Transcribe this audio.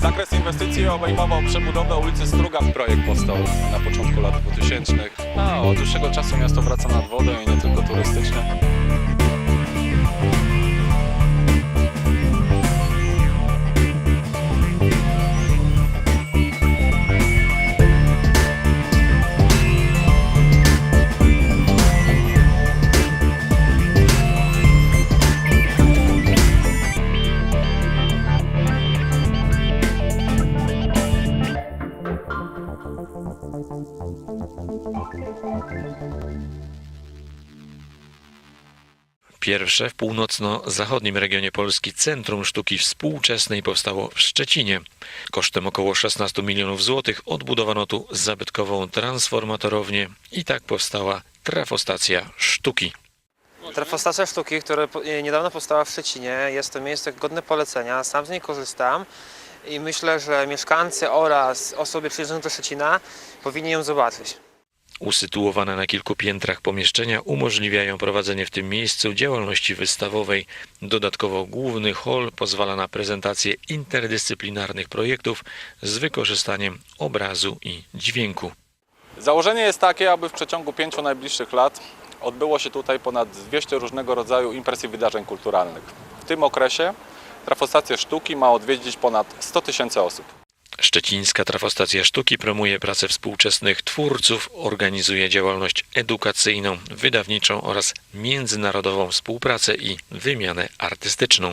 Zakres inwestycji obejmował przebudowę ulicy Struga. Projekt powstał na początku lat 2000. A od dłuższego czasu miasto wraca nad wodę i nie tylko turystycznie. Pierwsze w północno-zachodnim regionie Polski Centrum Sztuki Współczesnej powstało w Szczecinie. Kosztem około 16 milionów złotych odbudowano tu zabytkową transformatorownię i tak powstała trafostacja sztuki. Trafostacja sztuki, która niedawno powstała w Szczecinie, jest to miejsce godne polecenia. Sam z niej korzystam i myślę, że mieszkańcy oraz osoby przyjeżdżające do Szczecina powinni ją zobaczyć. Usytuowane na kilku piętrach pomieszczenia umożliwiają prowadzenie w tym miejscu działalności wystawowej. Dodatkowo główny hol pozwala na prezentację interdyscyplinarnych projektów z wykorzystaniem obrazu i dźwięku. Założenie jest takie, aby w przeciągu pięciu najbliższych lat odbyło się tutaj ponad 200 różnego rodzaju imprez i wydarzeń kulturalnych. W tym okresie trafostację sztuki ma odwiedzić ponad 100 tysięcy osób. Szczecińska Trafostacja Sztuki promuje pracę współczesnych twórców, organizuje działalność edukacyjną, wydawniczą oraz międzynarodową współpracę i wymianę artystyczną.